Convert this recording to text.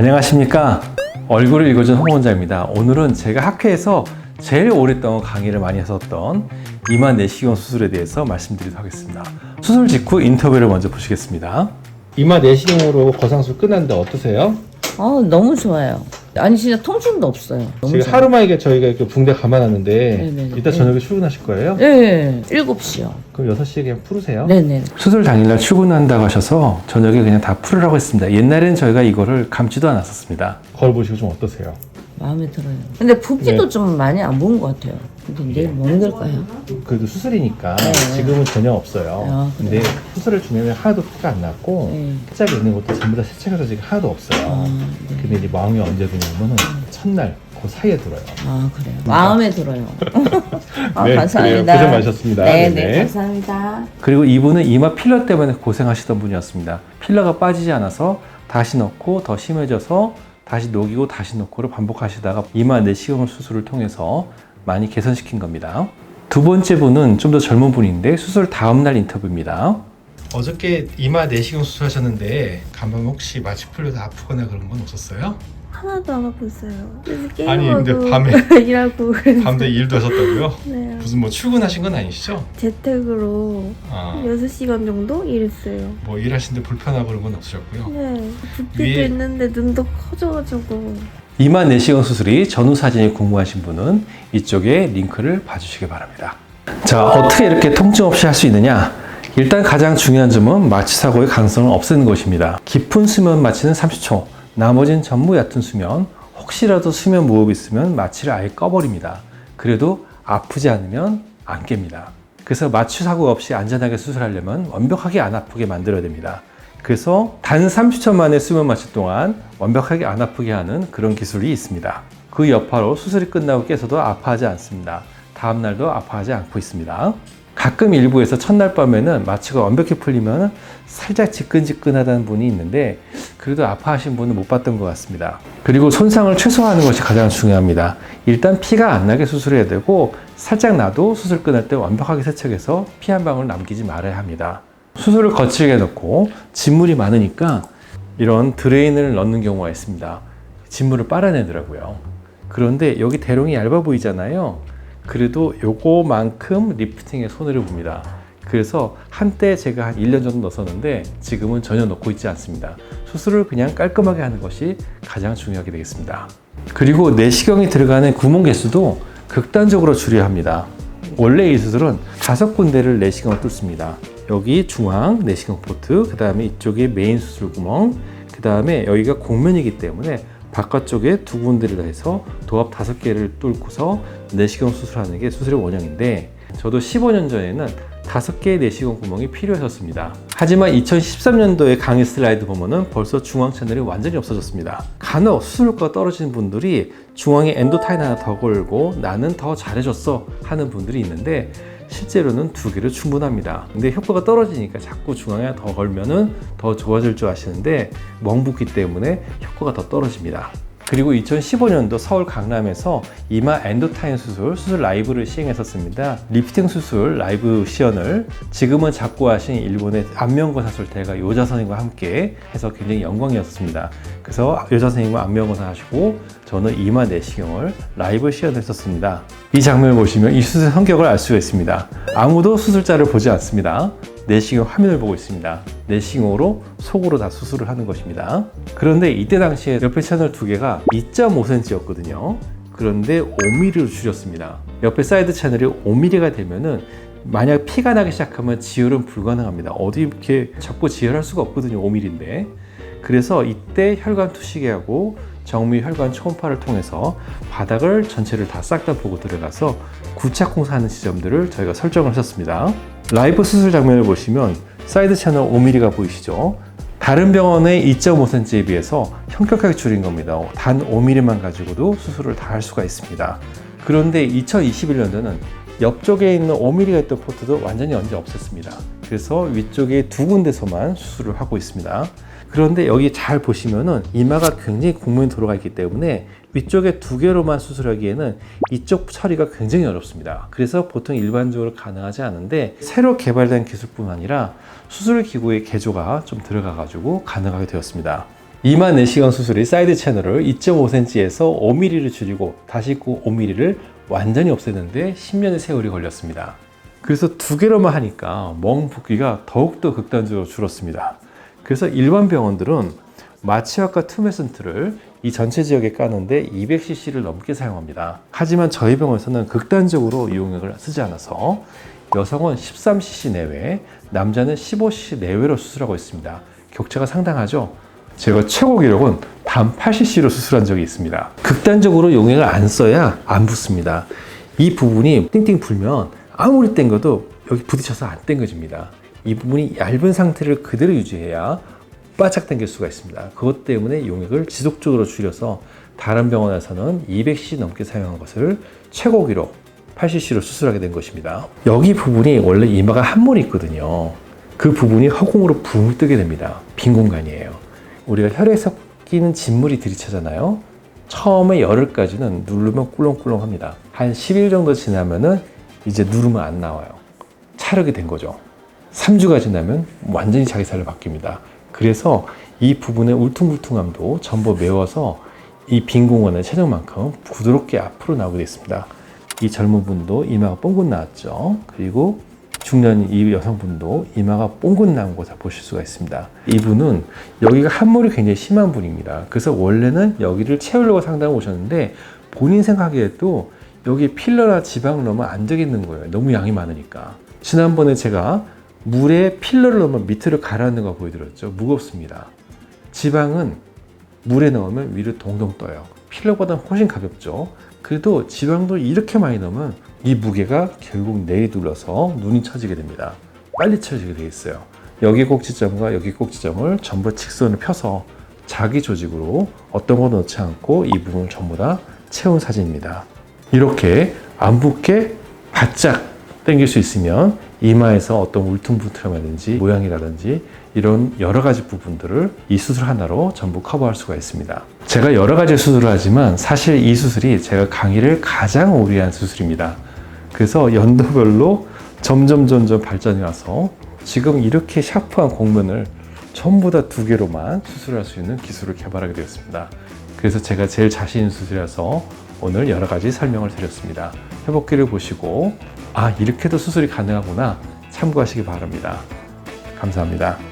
안녕하십니까. 얼굴을 읽어준 홍 원장입니다. 오늘은 제가 학회에서 제일 오랫동안 강의를 많이 했었던 이마 내시경 수술에 대해서 말씀드리도록 하겠습니다. 수술 직후 인터뷰를 먼저 보시겠습니다. 이마 내시경으로 거상술 끝났는데 어떠세요? 어, 너무 좋아요. 아니 진짜 통증도 없어요. 너무 지금 좋아요. 하루 만에 저희가 이렇게 붕대 감아놨는데 네네네. 이따 저녁에 출근하실 거예요? 네, 7시요. 그럼 6시에 그냥 풀으세요? 네네. 수술 당일날 출근한다고 하셔서 저녁에 그냥 다 풀으라고 했습니다. 옛날엔 저희가 이거를 감지도 않았었습니다. 거울 보시고 좀 어떠세요? 마음에 들어요. 근데 붓기도 네. 좀 많이 안 부은 것 같아요. 근데 내일 뭐 먹을까요? 그래도 수술이니까 네. 지금은 전혀 없어요. 아, 근데 수술을 중에는 하나도 피가 안 났고 네. 피자에 있는 것도 전부 다 세척해서 지금 하나도 없어요. 아, 네. 근데 이제 마음이 언제 드냐면은 첫날 그 사이에 들어요. 아, 그래요. 마음에 들어요. 아, 네, 감사합니다. 그래요. 고생 많으셨습니다. 네, 네 네. 네, 감사합니다. 그리고 이분은 이마 필러 때문에 고생하시던 분이었습니다. 필러가 빠지지 않아서 다시 넣고 더 심해져서 다시 녹이고 다시 넣고를 반복하시다가 이마 내시경 수술을 통해서 많이 개선시킨 겁니다. 두 번째 분은 좀 더 젊은 분인데 수술 다음 날 인터뷰입니다. 어저께 이마 내시경 수술하셨는데 간밤 혹시 마취 풀려서 아프거나 그런 건 없었어요? 하나도 안 아팠어요. 그래서 아니, 게임하고 근데 밤에- 일하고 그래서 밤새 일도 하셨다고요? 네. 무슨 뭐 출근하신 건 아니시죠? 재택으로 아, 6시간 정도 일했어요. 뭐 일하시는데 불편하고 그런 건 없으셨고요. 네. 붓기도 위에- 있는데 눈도 커져가지고 이마 내시경 수술이 전후 사진이 궁금하신 분은 이쪽에 링크를 봐주시기 바랍니다. 자, 어떻게 이렇게 통증 없이 할 수 있느냐? 일단 가장 중요한 점은 마취 사고의 가능성을 없애는 것입니다. 깊은 수면 마취는 30초, 나머지는 전부 얕은 수면, 혹시라도 수면 무호흡이 있으면 마취를 아예 꺼버립니다. 그래도 아프지 않으면 안 깹니다. 그래서 마취 사고가 없이 안전하게 수술하려면 완벽하게 안 아프게 만들어야 됩니다. 그래서 단 30초 만에 수면 마취 동안 완벽하게 안 아프게 하는 그런 기술이 있습니다. 그 여파로 수술이 끝나고 깨서도 아파하지 않습니다. 다음날도 아파하지 않고 있습니다. 가끔 일부에서 첫날 밤에는 마취가 완벽히 풀리면 살짝 지끈지끈하다는 분이 있는데 그래도 아파하신 분은 못 봤던 것 같습니다. 그리고 손상을 최소화하는 것이 가장 중요합니다. 일단 피가 안 나게 수술해야 되고 살짝 나도 수술 끝날 때 완벽하게 세척해서 피 한 방울 남기지 말아야 합니다. 수술을 거칠게 넣고 진물이 많으니까 이런 드레인을 넣는 경우가 있습니다. 진물을 빨아내더라고요. 그런데 여기 대롱이 얇아 보이잖아요. 그래도 요거만큼 리프팅에 손해를 봅니다. 그래서 한때 제가 한 1년 정도 넣었었는데 지금은 전혀 넣고 있지 않습니다. 수술을 그냥 깔끔하게 하는 것이 가장 중요하게 되겠습니다. 그리고 내시경이 들어가는 구멍 개수도 극단적으로 줄여야 합니다. 원래 이 수술은 다섯 군데를 내시경을 뚫습니다. 여기 중앙 내시경 포트, 그 다음에 이쪽에 메인 수술 구멍, 그 다음에 여기가 곡면이기 때문에 바깥쪽에 두 군데를 다 해서 도합 다섯 개를 뚫고서 내시경 수술하는 게 수술의 원형인데 저도 15년 전에는 다섯 개의 내시경 구멍이 필요했었습니다. 하지만 2013년도에 강의 슬라이드 보면은 벌써 중앙 채널이 완전히 없어졌습니다. 간혹 수술효과가 떨어지는 분들이 중앙에 엔도타인 하나 더 걸고 나는 더 잘해줬어 하는 분들이 있는데 실제로는 두 개로 충분합니다. 근데 효과가 떨어지니까 자꾸 중앙에 더 걸면은 더 좋아질 줄 아시는데 멍붓기 때문에 효과가 더 떨어집니다. 그리고 2015년도 서울 강남에서 이마 엔도타인 수술, 수술 라이브를 시행했었습니다. 리프팅 수술 라이브 시연을 지금은 작고 하신 일본의 안면고 사술대가 요자 선생님과 함께 해서 굉장히 영광이었습니다. 그래서 요자 선생님과 안면고사 하시고 저는 이마 내시경을 라이브 시연했었습니다. 이 장면을 보시면 이 수술의 성격을 알 수가 있습니다. 아무도 수술자를 보지 않습니다. 내시경 화면을 보고 있습니다. 내시경으로 속으로 다 수술을 하는 것입니다. 그런데 이때 당시에 옆에 채널 두 개가 2.5cm였거든요. 그런데 5mm로 줄였습니다. 옆에 사이드 채널이 5mm가 되면은 만약 피가 나기 시작하면 지혈은 불가능합니다. 어디 이렇게 잡고 지혈할 수가 없거든요. 5mm인데. 그래서 이때 혈관 투시계하고 정밀 혈관 초음파를 통해서 바닥을 전체를 다싹다 보고 들어가서 구착공사하는 지점들을 저희가 설정을 하셨습니다. 라이브 수술 장면을 보시면 사이드 채널 5mm가 보이시죠? 다른 병원의 2.5cm에 비해서 현격하게 줄인 겁니다. 단 5mm만 가지고도 수술을 다 할 수가 있습니다. 그런데 2021년도는 옆쪽에 있는 5mm가 있던 포트도 완전히 언제 없앴습니다. 그래서 위쪽에 두 군데서만 수술을 하고 있습니다. 그런데 여기 잘 보시면은 이마가 굉장히 국면이 들어가 있기 때문에 위쪽에 두 개로만 수술하기에는 이쪽 처리가 굉장히 어렵습니다. 그래서 보통 일반적으로 가능하지 않은데 새로 개발된 기술뿐 아니라 수술 기구의 개조가 좀 들어가 가지고 가능하게 되었습니다. 2만 내시경 수술이 사이드 채널을 2.5cm에서 5mm를 줄이고 다시 그 5mm를 완전히 없애는데 10년의 세월이 걸렸습니다. 그래서 두 개로만 하니까 멍 붓기가 더욱더 극단적으로 줄었습니다. 그래서 일반 병원들은 마취학과 투메슨트를 이 전체 지역에 까는데 200cc를 넘게 사용합니다. 하지만 저희 병원에서는 극단적으로 이 용액을 쓰지 않아서 여성은 13cc 내외, 남자는 15cc 내외로 수술하고 있습니다. 격차가 상당하죠? 제가 최고 기록은 단 8cc로 수술한 적이 있습니다. 극단적으로 용액을 안 써야 안 붓습니다. 이 부분이 띵띵 풀면 아무리 땡겨도 여기 부딪혀서 안 땡겨집니다. 이 부분이 얇은 상태를 그대로 유지해야 바짝 당길 수가 있습니다. 그것 때문에 용액을 지속적으로 줄여서 다른 병원에서는 200cc 넘게 사용한 것을 최고 기록 80cc로 수술하게 된 것입니다. 여기 부분이 원래 이마가 한 몰이 있거든요. 그 부분이 허공으로 붕 뜨게 됩니다. 빈 공간이에요. 우리가 혈에 섞이는 진물이 들이차잖아요. 처음에 열흘까지는 누르면 꿀렁꿀렁합니다. 한 10일 정도 지나면은 이제 누르면 안 나와요. 차르게 된 거죠. 3주가 지나면 완전히 자기 살로 바뀝니다. 그래서 이 부분의 울퉁불퉁함도 전부 메워서 이 빈 공간의 체중만큼 부드럽게 앞으로 나오게 됐습니다. 이 젊은 분도 이마가 뽕긋 나왔죠. 그리고 중년 이 여성분도 이마가 뽕긋 나온 것을 보실 수가 있습니다. 이분은 여기가 함몰이 굉장히 심한 분입니다. 그래서 원래는 여기를 채우려고 상담 오셨는데 본인 생각에도 여기 필러나 지방을 넣으면 안 되겠는 거예요. 너무 양이 많으니까. 지난번에 제가 물에 필러를 넣으면 밑으로 가라앉는 거 보여드렸죠. 무겁습니다. 지방은 물에 넣으면 위로 동동 떠요. 필러보다 훨씬 가볍죠. 그래도 지방도 이렇게 많이 넣으면 이 무게가 결국 내리둘러서 눈이 처지게 됩니다. 빨리 처지게 돼 있어요. 여기 꼭지점과 여기 꼭지점을 전부 직선을 펴서 자기 조직으로 어떤 거 넣지 않고 이 부분을 전부 다 채운 사진입니다. 이렇게 안 붓게 바짝 당길 수 있으면 이마에서 어떤 울퉁불퉁함이라든지 모양이라든지 이런 여러 가지 부분들을 이 수술 하나로 전부 커버할 수가 있습니다. 제가 여러 가지 수술을 하지만 사실 이 수술이 제가 강의를 가장 오래 한 수술입니다. 그래서 연도별로 점점 점점 발전이 와서 지금 이렇게 샤프한 공면을 전부 다 두 개로만 수술할 수 있는 기술을 개발하게 되었습니다. 그래서 제가 제일 자신 있는 수술이라서 오늘 여러 가지 설명을 드렸습니다. 회복기를 보시고 아 이렇게도 수술이 가능하구나 참고하시기 바랍니다. 감사합니다.